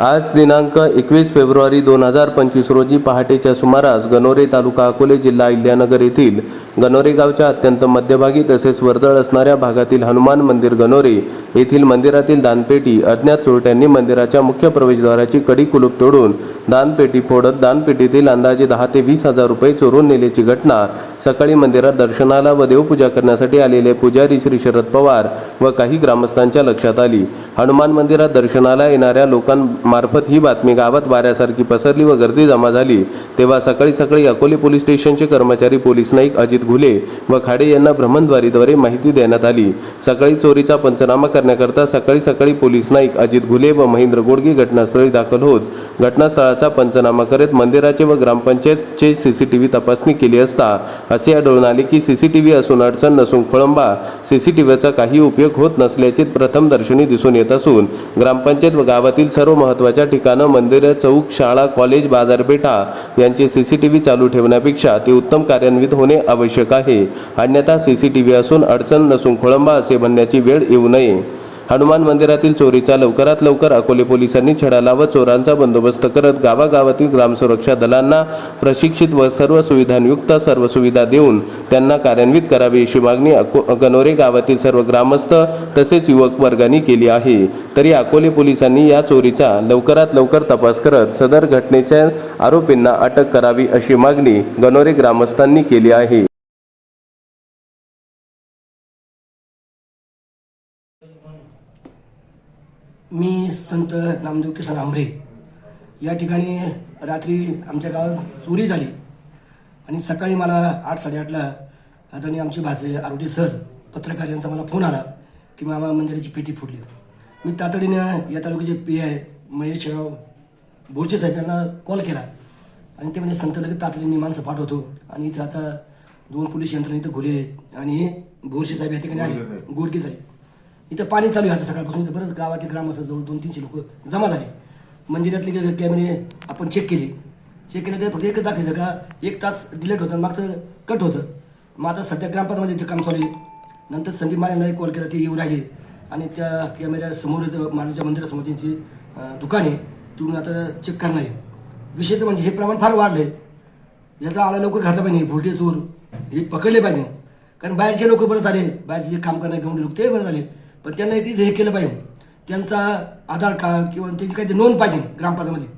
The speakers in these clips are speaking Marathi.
आज दिनांक एकवीस फेब्रुवारी दोन हजार पंचवीस रोजी पहाटेच्या सुमारास गणोरे तालुका अकोले जिल्हा इल्यानगर येथील गणोरे गावच्या अत्यंत मध्यभागी तसेच वर्दळ असणाऱ्या भागातील हनुमान मंदिर गणोरे येथील मंदिरातील दानपेटी अज्ञात चोरट्यांनी मंदिराच्या मुख्य प्रवेशद्वाराची कडी कुलूप तोडून दानपेटी फोडत दानपेटीतील अंदाजे दहा ते वीस हजार रुपये चोरून नेल्याची घटना सकाळी मंदिरात दर्शनाला व देवपूजा करण्यासाठी आलेले पुजारी श्री शरद पवार व काही ग्रामस्थांच्या लक्षात आली. हनुमान मंदिरात दर्शनाला येणाऱ्या मार्फत ही बातमी गावात वाऱ्यासारखी पसरली व गर्दी जमा झाली. तेव्हा सकाळी सकाळी अकोले पोलीस स्टेशनचे कर्मचारी पोलीस नाईक अजित घुले व खाडे यांना भ्रमणद्वारीद्वारे माहिती देण्यात आली. सकाळी चोरीचा पंचनामा करण्याकरता सकाळी सकाळी पोलीस नाईक अजित घुले व महेंद्र गोडगे घटनास्थळी दाखल होत. घटनास्थळाचा पंचनामा करत मंदिराचे व ग्रामपंचायतचे सीसीटीव्ही तपासणी केली असता असे आढळून आले की सीसीटीव्ही असून अडचण नसून खोळंबा सीसीटीव्हीचा काही उपयोग होत नसल्याचे प्रथमदर्शनी दिसून येत असून ग्रामपंचायत व गावातील सर्व महत्त्वाच्या ठिकाणं मंदिरं चौक शाळा कॉलेज बाजारपेठा यांचे सीसीटीव्ही चालू ठेवण्यापेक्षा ते उत्तम कार्यान्वित होणे आवश्यक आहे. अन्यथा सीसीटीव्ही असून अडचण नसून खोळंबा असे म्हणण्याची वेळ येऊ नये. हनुमान मंदिरातील चोरीचा लवकरात लवकर अकोले पोलिसांनी छडा लावत चोरांचा बंदोबस्त करत गावागावातील ग्रामसुरक्षा दलांना प्रशिक्षित व सर्व सुविधांयुक्त सर्व सुविधा देऊन त्यांना कार्यान्वित करावी अशी मागणी अको गनोरे गावातील सर्व ग्रामस्थ तसेच युवक वर्गांनी केली आहे. तरी अकोले पोलिसांनी या चोरीचा लवकरात लवकर तपास करत सदर घटनेच्या आरोपींना अटक करावी अशी मागणी गणोरे ग्रामस्थांनी केली आहे. मी संत नामदेव किसन आंबरे. या ठिकाणी रात्री आमच्या गावात चोरी झाली. आणि सकाळी मला आठ साडेआठला आदरणीय आमचे भाषे आरोग्य सर पत्रकार यांचा मला फोन आला की मामा मंदिराची पेटी फुटली. मी तातडीनं या तालुक्याचे पी आय महेश बोरचे साहेब यांना कॉल केला. आणि ते म्हणजे संत लगेच तातडीने माणसं पाठवतो. आणि इथं आता दोन पोलीस यंत्रणा इथं घुले आणि बोरसे साहेब या ठिकाणी आले. गोडके साहेब. इथं पाणी चालू आहे आता सकाळपासून. इथं बरंच गावातील ग्रामस्थ जवळ दोन तीनशे लोक जमा झाले. मंदिरातले कॅमेरे आपण चेक केले. चेक केलं तर फक्त एकच दाखवलं का एक तास डिलेट होतं मागचं कट होतं. मग आता सध्या ग्रामपंचायतमध्ये इथं काम चालू आहे. नंतर संदीप मानेला एक कॉल केला ते येऊ राहिले. आणि त्या कॅमेऱ्यासमोर मानूच्या मंदिरासमोर त्यांची दुकान आहे. तिकडून आता चेक करणार आहे. विषय तर म्हणजे हे प्रमाण फार वाढलं आहे याचा आळा लवकर घातला पाहिजे. भुलटे चोर हे पकडले पाहिजे. कारण बाहेरचे लोक बरं झाले. बाहेरचे जे काम करणारे गवंडे लोक ते बरं झाले. पण त्यांना एक हे केलं पाहिजे. त्यांचा आधार कार्ड किंवा त्यांची काही नोंद पाहिजे ग्रामपंचायतमध्ये.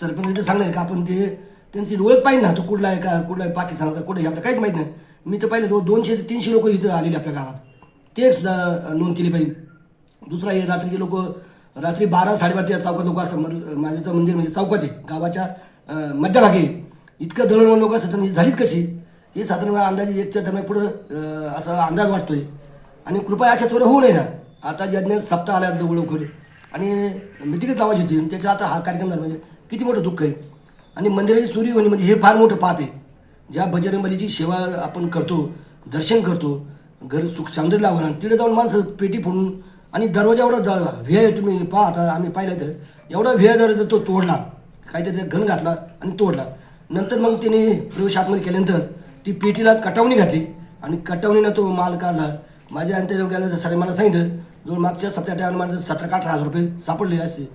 सरपंच ते सांगणार का आपण ते त्यांची ओळख पाहिजे ना तो कुठला आहे का कुठला आहे पाकिस्तानचा कुठे आपल्याला काहीच माहीत नाही. मी तर पाहिलं तो दोनशे ते तीनशे लोक इथं आलेले आपल्या गावात. ते सुद्धा नोंद केली पाहिजे. दुसरा हे रात्रीचे लोक रात्री बारा साडेबाराच्या चौकात लोक असं मर- माझं मंदिर म्हणजे चौकात आहे. गावाच्या मध्यभागी इतकं दळणवळण लोक असतात आणि झालीच कशी? हे साधारण अंदाजे एकच्या दरम्यान पुढं असा अंदाज वाटतोय. आणि कृपया अशा चोऱ्या होऊ नये ना. आता यज्ञ सप्ताह आला लवकर लवकर आणि मिटिंगच लावायची होती. आणि त्याचा आता हा कार्यक्रम झाला. म्हणजे किती मोठं दुःख आहे. आणि मंदिराची चोरी होणे म्हणजे हे फार मोठं पाप आहे. ज्या बजरंगबलीची सेवा आपण करतो दर्शन करतो घर सुख शांती लावणार आणि तिथे जाऊन माणसं पेटी फोडून आणि दरवाजा एवढा वेळ व्हेय तुम्ही पहा आता आम्ही पाहिलं तर एवढा व्हेय दर तो तोडला काहीतरी त्यात घन घातला आणि तोडला. नंतर मग त्याने प्रवेश आतमध्ये केल्यानंतर ती पेटीला कटावणी घातली आणि कटावणीनं तो माल काढला. माझ्या अंत्यजोग्याला गेल्या सर मला सांगितलं जो मागच्या सप्ताह माझं सतरा का अठरा हजार रुपये सापडले असे.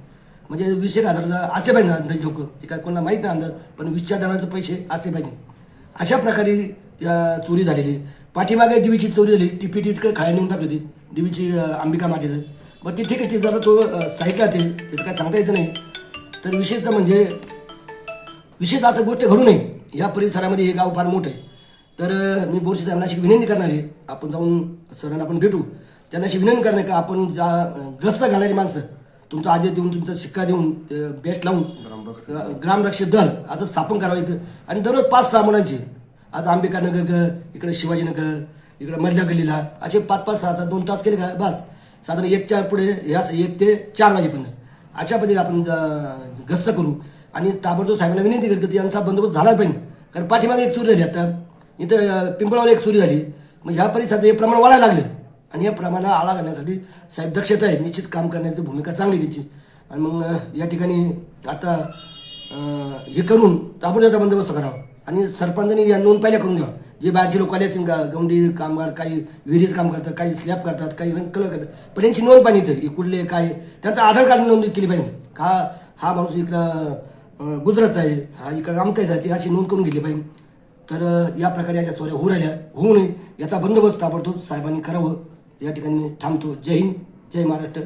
म्हणजे वीस एक हजार असे पाहिजे ना अंदाज लोक. ते काय कोणाला माहीत नाही अंदाज पण वीसच्या दराचे पैसे असे पाहिजे. अशा प्रकारे या चोरी झालेली पाठीमागे देवीची चोरी झाली. ती पिठी इतकं खायला नेऊन टाकली होती. देवीची अंबिका मातेचं. मग ती ठीक आहे ती जरा तो साहित्य साईडला ते त्याचं काय सांगता येतं नाही. तर विशेषतः म्हणजे विशेष असं गोष्ट घडू नये. या परिसरामध्ये हे गाव फार मोठं आहे. तर मी बोरशी साहेबांना अशी विनंती करणार आहे. आपण जाऊन सरांना आपण भेटू. त्यांना विनंती करणार का? आपण ज्या अं, ग्रस्त घालणारी माणसं. तुमचा आदेश देऊन तुमचा शिक्का देऊन बेस्ट लावून ग्रामरक्षक. दल असं स्थापन करावं इथं. आणि दररोज पाच सहा मुलांची. आज नगर इकडे शिवाजीनगर इकडे मधल्या गल्लीला. असे पाच पाच सहा सहा दोन तास केले का? बस. साधारण एकच्या पुढे ह्या एक ते चार वाजेपर्यंत. अशा पद्धतीने आपण गस्त करू. आणि ताबडतोब साहेबांना विनंती करतो की यांचा बंदोबस्त झालाच पाहिजे. कारण पाठीमागे एक चोरी झाली आता. इथं पिंपळावर एक चोरी झाली. मग ह्या परिसरात हे प्रमाण वाढायला लागले. आणि या प्रमाणाला आळा घालण्यासाठी साहेब दक्षता आहे निश्चित काम करण्याची भूमिका चांगली त्याची आणि मग या ठिकाणी आता हे करून ताबडतोबचा बंदोबस्त करावा. आणि सरपंचांनी या नोंद पहिल्या करून घ्यावा. जे बाहेरचे लोक आले असेल का गौंडी कामगार काही विहिरीत काम करतात काही स्लॅब करतात काही रंग कलर करतात पण यांची नोंद पाहिजे इथं हे कुठले काय त्यांचा आधार कार्ड नोंद केली पाहिजे. का हा माणूस इकडं गुजरातचा आहे हा इकडं अमकायचा आहे ती अशी नोंद करून घेतली पाहिजे. तर या प्रकारे याच्या चोऱ्या होऊ राहिल्या होऊ नये याचा बंदोबस्त ताबडतोब साहेबांनी करावं. या ठिकाणी मी थांबतो. जय हिंद जय महाराष्ट्र.